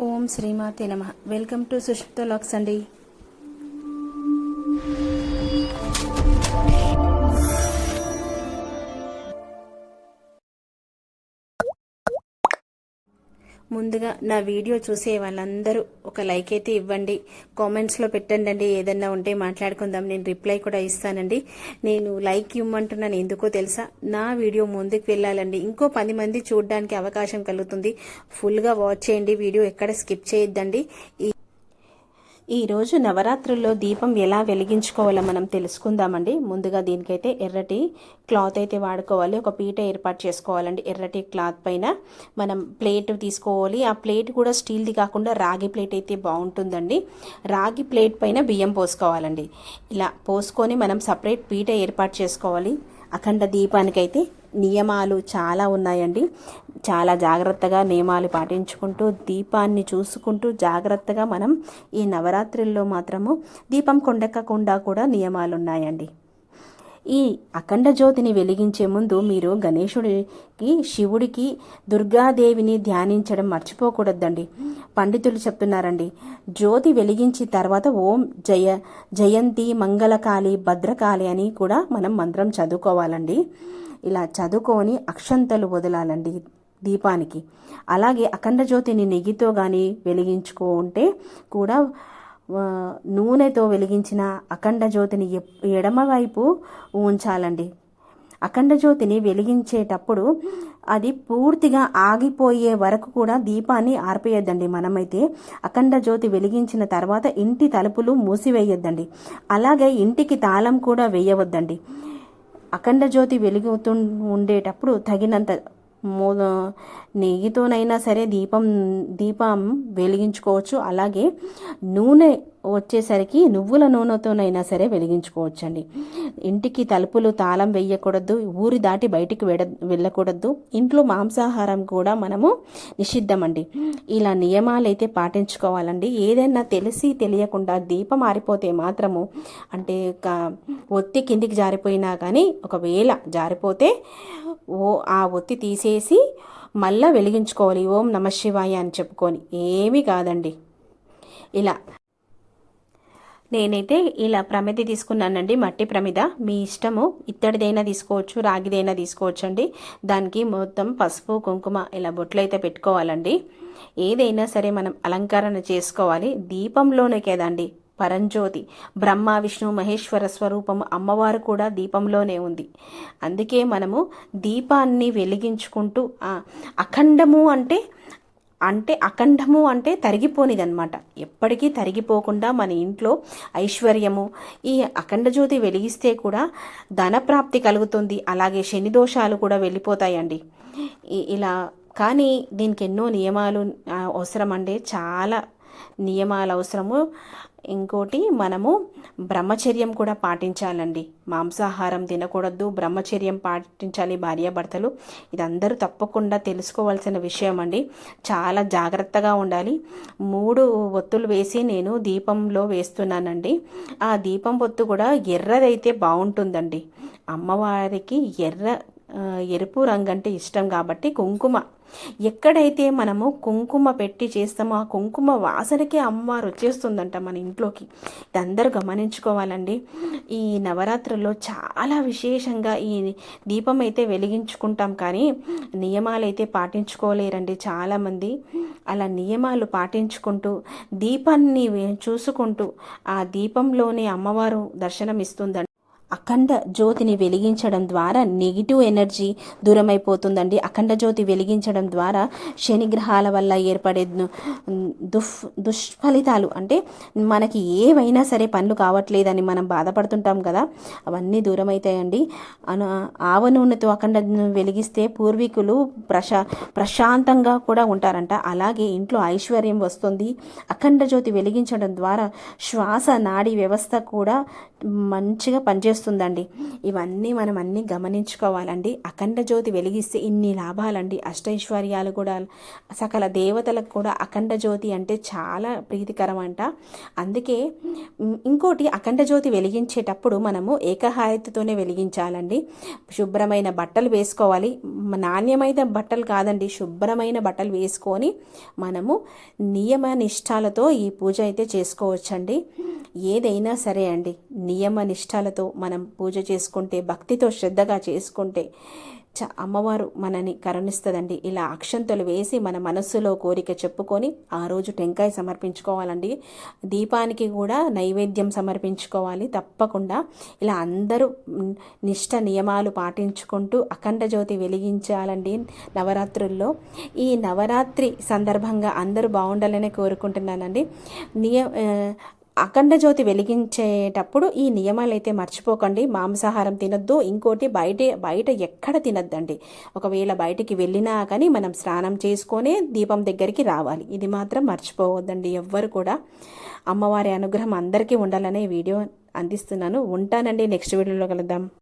ఓం శ్రీమాతే నమ. Welcome to Sushmita lakhs అండి. ముందుగా నా వీడియో చూసే వాళ్ళందరూ ఒక లైక్ అయితే ఇవ్వండి. కామెంట్స్లో పెట్టండి అండి ఏదన్నా ఉంటే మాట్లాడుకుందాం. నేను రిప్లై కూడా ఇస్తానండి. నేను లైక్ ఇవ్వమంటున్నాను. ఎందుకో తెలుసా? నా వీడియో ముందుకు వెళ్ళాలండి. ఇంకో పది మంది చూడడానికి అవకాశం కలుగుతుంది. ఫుల్గా వాచ్ చేయండి. వీడియో ఎక్కడ స్కిప్ చేయొద్దండి. ఈరోజు నవరాత్రుల్లో దీపం ఎలా వెలిగించుకోవాలో మనం తెలుసుకుందామండి. ముందుగా దీనికైతే ఎర్రటి క్లాత్ అయితే వాడుకోవాలి. ఒక పీట ఏర్పాటు చేసుకోవాలండి. ఎర్రటి క్లాత్ పైన మనం ప్లేట్ తీసుకోవాలి. ఆ ప్లేట్ కూడా స్టీల్ది కాకుండా రాగి ప్లేట్ అయితే బాగుంటుందండి. రాగి ప్లేట్ పైన బియ్యం పోసుకోవాలండి. ఇలా పోసుకొని మనం సపరేట్ పీట ఏర్పాటు చేసుకోవాలి. అఖండ దీపానికైతే నియమాలు చాలా ఉన్నాయండి. చాలా జాగ్రత్తగా నియమాలు పాటించుకుంటూ దీపాన్ని చూసుకుంటూ జాగ్రత్తగా మనం ఈ నవరాత్రుల్లో మాత్రము దీపం కొండెక్కకుండా కూడా నియమాలు ఉన్నాయండి ఈ అఖండ జ్యోతిని వెలిగించే ముందు మీరు గణేశుడికి శివుడికి దుర్గాదేవిని ధ్యానించడం మర్చిపోకూడదండి. పండితులు చెప్తున్నారండి జ్యోతి వెలిగించిన తర్వాత ఓం జయ జయంతి మంగళకాళి భద్రకాళి అని కూడా మనం మంత్రం చదువుకోవాలండి. ఇలా చదువుకొని అక్షంతలు వదలాలండి దీపానికి. అలాగే అఖండ జ్యోతిని నెయ్యితో కానీ వెలిగించుకుంటే కూడా నూనెతో వెలిగించిన అఖండ జ్యోతిని ఎడమవైపు ఉంచాలండి. అఖండ జ్యోతిని వెలిగించేటప్పుడు అది పూర్తిగా ఆగిపోయే వరకు కూడా దీపాన్ని ఆర్పేయొద్దండి. మనమైతే అఖండ జ్యోతి వెలిగించిన తర్వాత ఇంటి తలుపులు మూసివేయొద్దండి. అలాగే ఇంటికి తాళం కూడా వేయవద్దండి. అఖండ జ్యోతి వెలుగుతూ ఉండేటప్పుడు తగినంత మో నెయ్యితోనైనా సరే దీపం దీపం వెలిగించుకోవచ్చు. అలాగే నూనె వచ్చేసరికి నువ్వుల నూనెతోనైనా సరే వెలిగించుకోవచ్చండి. ఇంటికి తలుపులు తాళం వేయకూడదు ఊరి దాటి బయటికి వెడ వెళ్ళకూడదు. ఇంట్లో మాంసాహారం కూడా మనము నిషిద్ధమండి. ఇలా నియమాలు అయితే పాటించుకోవాలండి. ఏదైనా తెలిసి తెలియకుండా దీపం ఆరిపోతే మాత్రము అంటే ఒత్తి కిందికి జారిపోయినా కానీ ఒకవేళ జారిపోతే ఓ ఆ ఒత్తి తీసేసి మళ్ళా వెలిగించుకోవాలి. ఓం నమ శివాయ అని చెప్పుకొని. ఏమీ కాదండి. ఇలా. నేనైతే ఇలా ప్రమిది తీసుకున్నానండి. మట్టి ప్రమిద. మీ ఇష్టము. ఇత్తడిదైనా తీసుకోవచ్చు రాగిదైనా తీసుకోవచ్చు అండి దానికి మొత్తం పసుపు కుంకుమ ఇలా బొట్లు అయితే పెట్టుకోవాలండి. ఏదైనా సరే మనం అలంకరణ చేసుకోవాలి. దీపంలోనే కదండి పరంజ్యోతి. బ్రహ్మ విష్ణు మహేశ్వర స్వరూపము అమ్మవారు కూడా దీపంలోనే ఉంది. అందుకే మనము దీపాన్ని వెలిగించుకుంటూ అఖండము అంటే అంటే అఖండము అంటే తరిగిపోనిది అనమాట ఎప్పటికీ తరిగిపోకుండా మన ఇంట్లో ఐశ్వర్యము ఈ అఖండ జ్యోతి వెలిగిస్తే కూడా ధనప్రాప్తి కలుగుతుంది. అలాగే శని దోషాలు కూడా వెళ్ళిపోతాయండి. ఇలా కానీ దీనికి ఎన్నో నియమాలు అవసరం అండి చాలా నియమాలు అవసరము. ఇంకోటి మనము బ్రహ్మచర్యం కూడా పాటించాలండి. మాంసాహారం తినకూడదు బ్రహ్మచర్యం పాటించాలి భార్యాభర్తలు ఇది అందరూ తప్పకుండా తెలుసుకోవాల్సిన విషయం అండి చాలా జాగ్రత్తగా ఉండాలి. మూడు ఒత్తులు వేసి నేను దీపంలో వేస్తున్నానండి. ఆ దీపం ఒత్తు కూడా ఎర్రదైతే బాగుంటుందండి. అమ్మవారికి ఎర్ర ఎరుపు రంగు అంటే ఇష్టం కాబట్టి కుంకుమ. ఎక్కడైతే మనము కుంకుమ పెట్టి చేస్తామో ఆ కుంకుమ వాసనకే అమ్మవారు వచ్చేస్తుందంట మన ఇంట్లోకి. ఇది అందరూ గమనించుకోవాలండి. ఈ నవరాత్రుల్లో చాలా విశేషంగా ఈ దీపం అయితే వెలిగించుకుంటాం కానీ నియమాలు అయితే పాటించుకోలేరండి చాలామంది. అలా నియమాలు పాటించుకుంటూ దీపాన్ని చూసుకుంటూ ఆ దీపంలోనే అమ్మవారు దర్శనం ఇస్తుందండి అఖండ జ్యోతిని వెలిగించడం ద్వారా నెగిటివ్ ఎనర్జీ దూరమైపోతుందండి. అఖండ జ్యోతి వెలిగించడం ద్వారా శని గ్రహాల వల్ల ఏర్పడే దుఫ్ దుష్ఫలితాలు అంటే మనకి ఏవైనా సరే పనులు కావట్లేదని మనం బాధపడుతుంటాం కదా. అవన్నీ దూరం అవుతాయండి అను ఆవ నూనెతో అఖండ వెలిగిస్తే పూర్వీకులు ప్రశా ప్రశాంతంగా కూడా ఉంటారంట. అలాగే ఇంట్లో ఐశ్వర్యం వస్తుంది. అఖండ జ్యోతి వెలిగించడం ద్వారా శ్వాస నాడీ వ్యవస్థ కూడా మంచిగా పనిచేస్తుంది. చేస్తుందండి ఇవన్నీ మనం అన్నీ గమనించుకోవాలండి. అఖండ జ్యోతి వెలిగిస్తే ఇన్ని లాభాలండి. అష్టైశ్వర్యాలు కూడా సకల దేవతలకు కూడా అఖండ జ్యోతి అంటే చాలా ప్రీతికరం అంట అందుకే ఇంకోటి అఖండ జ్యోతి వెలిగించేటప్పుడు మనము ఏకహారతితోనే వెలిగించాలండి. శుభ్రమైన బట్టలు వేసుకోవాలి. నాణ్యమైన బట్టలు కాదండి. శుభ్రమైన బట్టలు వేసుకొని మనము నియమ నిష్ఠాలతో ఈ పూజ అయితే చేసుకోవచ్చండి. ఏదైనా సరే అండి. నియమ నిష్ఠాలతో మనం పూజ చేసుకుంటే భక్తితో శ్రద్ధగా చేసుకుంటే చ అమ్మవారు మనని కరుణిస్తుందండి. ఇలా అక్షంతలు వేసి మన మనస్సులో కోరిక చెప్పుకొని ఆ రోజు టెంకాయ సమర్పించుకోవాలండి. దీపానికి కూడా నైవేద్యం సమర్పించుకోవాలి. తప్పకుండా ఇలా అందరూ నిష్ట నియమాలు పాటించుకుంటూ అఖండ జ్యోతి వెలిగించాలండి నవరాత్రుల్లో. ఈ నవరాత్రి సందర్భంగా అందరూ బాగుండాలని కోరుకుంటున్నానండి. నియ అఖండ జ్యోతి వెలిగించేటప్పుడు ఈ నియమాలు అయితే మర్చిపోకండి. మాంసాహారం తినొద్దు. ఇంకోటి బయట బయట ఎక్కడ తినొద్దండి. ఒకవేళ బయటికి వెళ్ళినా కానీ మనం స్నానం చేసుకొనే దీపం దగ్గరికి రావాలి. ఇది మాత్రం మర్చిపోవద్దండి ఎవ్వరు కూడా. అమ్మవారి అనుగ్రహం అందరికీ ఉండాలనే వీడియో అందిస్తున్నాను. ఉంటానండి. నెక్స్ట్ వీడియోలో కలుద్దాం.